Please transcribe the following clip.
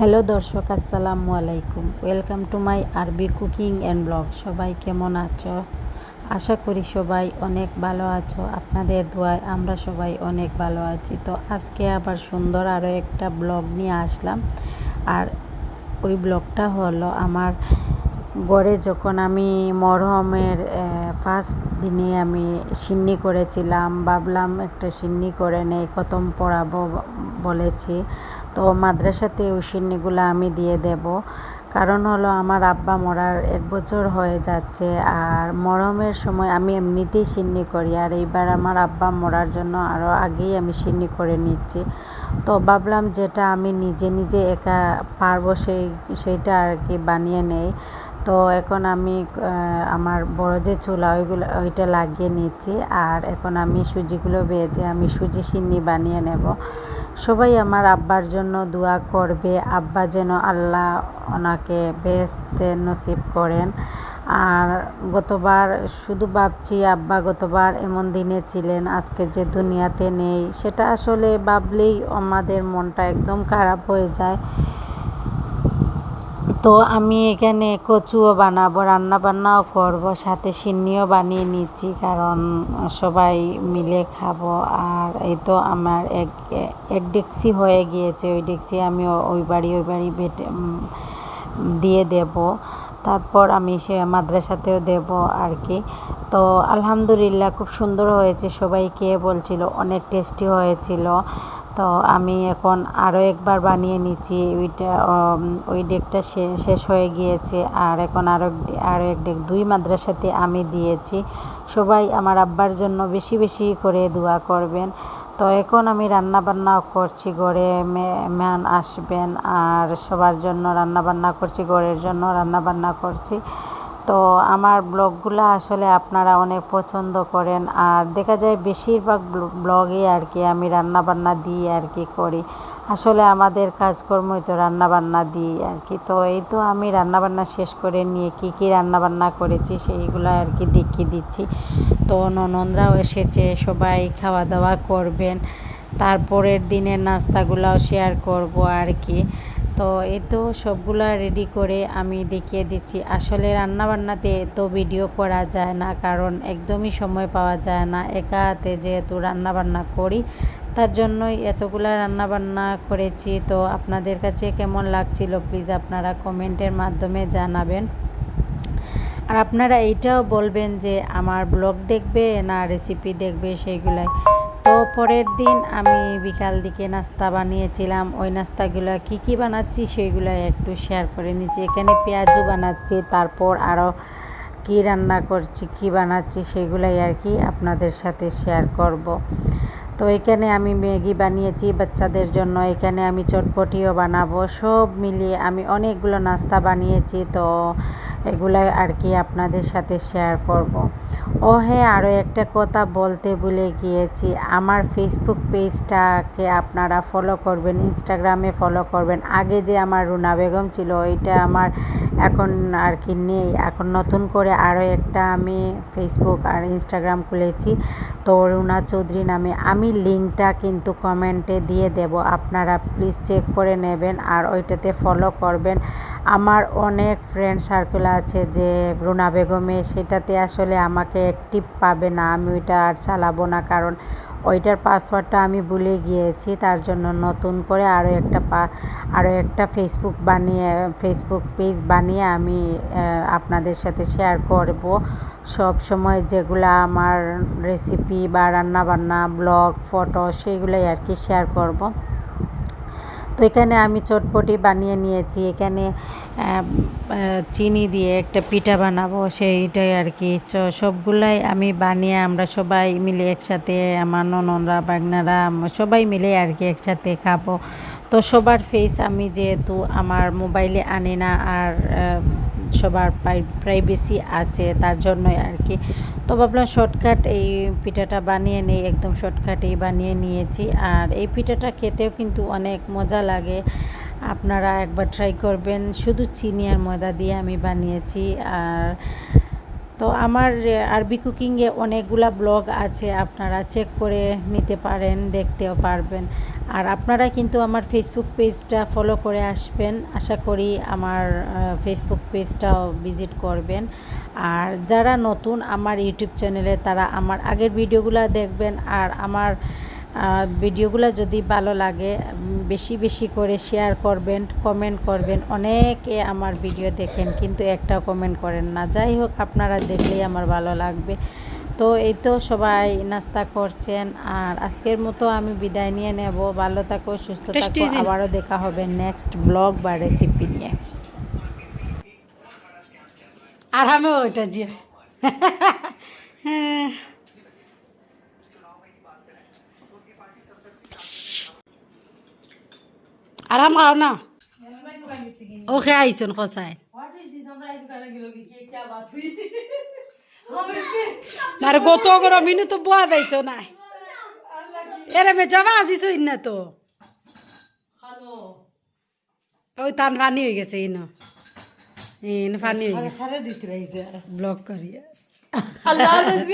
Hello দর্শক, আসসালামু আলাইকুম। ওয়েলকাম টু মাই আরবি কুকিং অ্যান্ড ব্লগ সবাই কেমন আছো? আশা করি সবাই অনেক ভালো আছো। আপনাদের দোয়ায় আমরা সবাই অনেক ভালো আছি। তো আজকে আবার সুন্দর আরও একটা ব্লগ নিয়ে আসলাম। আর ওই ব্লগটা হলো আমার গড়ে যখন আমি মরহমের ফার্স্ট দিনে আমি সিন্নি করেছিলাম, ভাবলাম একটা সিন্নি করে নেই কতম পড়াবো বলেছি। তো মাদ্রাসাতে ওই সিন্নিগুলো আমি দিয়ে দেব। কারণ হলো আমার আব্বা মরার এক বছর হয়ে যাচ্ছে আর মরমের সময় আমি এমনিতেই সিন্নি করি আর এইবার আমার আব্বা মরার জন্য আরও আগেই আমি সিন্নি করে নিচ্ছি। তো ভাবলাম যেটা আমি নিজে নিজে একা পারব সেই, সেইটা আর কি বানিয়ে নেই। তো এখন আমি আমার বড় যে চুলা, ওইগুলো, ওইটা লাগিয়ে নিচ্ছি আর এখন আমি সুজিগুলো ভেজে আমি সুজি সিন্নি বানিয়ে নেব। সবাই আমার আব্বার জন্য দোয়া করবে। আব্বা যেন আল্লাহ ওনাকে বেসতে নসিব করেন। আর গতবার শুধু ভাবছি, আব্বা গতবার এমন দিনে ছিলেন, আজকে যে দুনিয়াতে নেই, সেটা আসলে ভাবলেই আমাদের মনটা একদম খারাপ হয়ে যায়। তো আমি এখানে কচুও বানাবো রান্না বান্নাও করব, সাথে সিন্নিও বানিয়ে নিচ্ছি কারণ সবাই মিলে খাব। আর এই তো আমার এক এক ডেক্সি হয়ে গিয়েছে, ওই ডেক্সি আমি ওই বাড়ি ওই বাড়ি বেটে দিয়ে দেব। তারপর আমি সে মাদ্রাসাতেও দেব আর কি। তো আলহামদুলিল্লাহ খুব সুন্দর হয়েছে, সবাই কে বলছিল, অনেক টেস্টি হয়েছিল। তো আমি এখন আরও একবার বানিয়ে নিচ্ছি, ওইটা ওই ডেকটা শেষ হয়ে গিয়েছে। আর এখন আরও আরও এক ডেক, দুই মাদ্রাসাতে আমি দিয়েছি। সবাই আমার আব্বার জন্য বেশি বেশি করে দোয়া করবেন। তো এখন আমি রান্না বান্না করছি ঘরে ম্যান আসবেন আর সবার জন্য রান্না বান্না করছি ঘরের জন্য রান্না বান্না করছি। তো আমার ব্লগগুলো আসলে আপনারা অনেক পছন্দ করেন। আর দেখা যায় বেশিরভাগ ব্লগে আর কি আমি রান্না বান্না দিই আর কি করি। আসলে আমাদের কাজকর্মই তো রান্না বান্না দিই আর কি। তো এই তো আমি রান্না বান্না শেষ করে নিয়ে কি কি রান্না বান্না করেছি সেইগুলো আর কি দেখিয়ে দিচ্ছি। তো ননন্দরাও এসেছে, সবাই খাওয়া দাওয়া করবেন। তারপরের দিনের নাস্তাগুলোও শেয়ার করব আর কি। তো এই তো সবগুলা রেডি করে আমি দেখিয়ে দিচ্ছি। আসলে রান্নাবান্নাতে এত ভিডিও করা যায় না, কারণ একদমই সময় পাওয়া যায় না। একা হাতে যেহেতু রান্নাবান্না করি, তার জন্যই এতগুলা রান্নাবান্না করেছি। তো আপনাদের কাছে কেমন লাগছিল প্লিজ আপনারা কমেন্টের মাধ্যমে জানাবেন। আর আপনারা এইটাও বলবেন যে, আমার ব্লগ দেখবে না রেসিপি দেখবে সেইগুলাই তো পরের দিন আমি বিকাল দিকে নাস্তা বানিয়েছিলাম। ওই নাস্তাগুলো কি কি বানাচ্ছি সেইগুলো একটু শেয়ার করে নিচ্ছি। এখানে পেঁয়াজও বানাচ্ছি, তারপর আরও কি রান্না করছি, কি বানাচ্ছি সেগুলাই আর কি আপনাদের সাথে শেয়ার করব। তো এখানে আমি ম্যাগি বানিয়েছি বাচ্চাদের জন্য। এখানে আমি চটপটিও বানাবো। সব মিলিয়ে আমি অনেকগুলো নাস্তা বানিয়েছি। তো এগুলাই আর কি আপনাদের সাথে শেয়ার করব। ও হ্যাঁ আরও একটা কথা বলতে ভুলে গিয়েছি। আমার ফেসবুক পেজটাকে আপনারা ফলো করবেন ইনস্টাগ্রামে ফলো করবেন। আগে যে আমার রুনা বেগম ছিল, ওইটা আমার এখন আর কি নেই। এখন নতুন করে আরও একটা আমি ফেসবুক আর ইনস্টাগ্রাম খুলেছি। তো রুনা চৌধুরী নামে। আমি লিঙ্কটা কিন্তু কমেন্টে দিয়ে দেব। আপনারা প্লিজ চেক করে নেবেন আর ওইটাতে ফলো করবেন। আমার অনেক ফ্রেন্ড সার্কেল আছে যে, রুনা বেগমে সেটাতে আসলে আমাকে অ্যাক্টিভ পাবে না, আমি ওইটা আর চালাবো না। কারণ ওইটার পাসওয়ার্ডটা আমি ভুলে গিয়েছি, তার জন্য নতুন করে আরও একটা পা আরও একটা ফেসবুক বানিয়ে ফেসবুক পেজ বানিয়ে আমি আপনাদের সাথে শেয়ার করব। সব সময় যেগুলো আমার রেসিপি বা রান্নাবান্না ব্লগ ফটো সেগুলোই আর কি শেয়ার করব। তো এখানে আমি চটপটি বানিয়ে নিয়েছি। এখানে চিনি দিয়ে একটা পিঠা বানাবো, সেইটাই আর কি। সবগুলাই আমি বানিয়ে আমরা সবাই মিলে একসাথে, আমার ননরা বাগনারা সবাই মিলে আর কি একসাথে খাব। তো সবার ফেস আমি যেহেতু আমার মোবাইলে আনি না, আর সবার প্রাইভেসি আছে তার জন্যই আর কি। তো ভাবলাম শর্টকাট এই পিঠাটা বানিয়ে নেই, একদম শর্টকাটেই বানিয়ে নিয়েছি। আর এই পিঠাটা খেতেও কিন্তু অনেক মজা লাগে। আপনারা একবার ট্রাই করবেন। শুধু চিনি আর ময়দা দিয়ে আমি বানিয়েছি। আর তো আমার আরবি কুকিংয়ে অনেকগুলা ব্লগ আছে, আপনারা চেক করে নিতে পারেন, দেখতেও পারবেন। আর আপনারা কিন্তু আমার ফেসবুক পেজটা ফলো করে আসবেন, আশা করি আমার ফেসবুক পেজটাও ভিজিট করবেন। আর যারা নতুন আমার ইউটিউব চ্যানেলে তারা আমার আগের ভিডিওগুলো দেখবেন, আর আমার ভিডিওগুলো যদি ভালো লাগে বেশি বেশি করে শেয়ার করবেন কমেন্ট করবেন। অনেকে আমার ভিডিও দেখেন কিন্তু একটা কমেন্ট করেন না। যাই হোক আপনারা দেখলেই আমার ভালো লাগবে। তো এই তো সবাই নাস্তা করছেন আর আজকের মতো আমি বিদায় নিয়ে নেব। ভালো থাকো সুস্থ থাকো। আবারও দেখা হবে নেক্সট ব্লগ বা রেসিপি নিয়ে। আর আমি ওইটা যে আরাম খাও না ওকে আইসন খসায় না রে গত গরম মিনু তো বোয়া যাইতো না এরে মে জমা আসিস না তো ওই তান পানি হয়ে গেছে ইনো ইন পানি হয়ে গেছে ব্লক করিয়া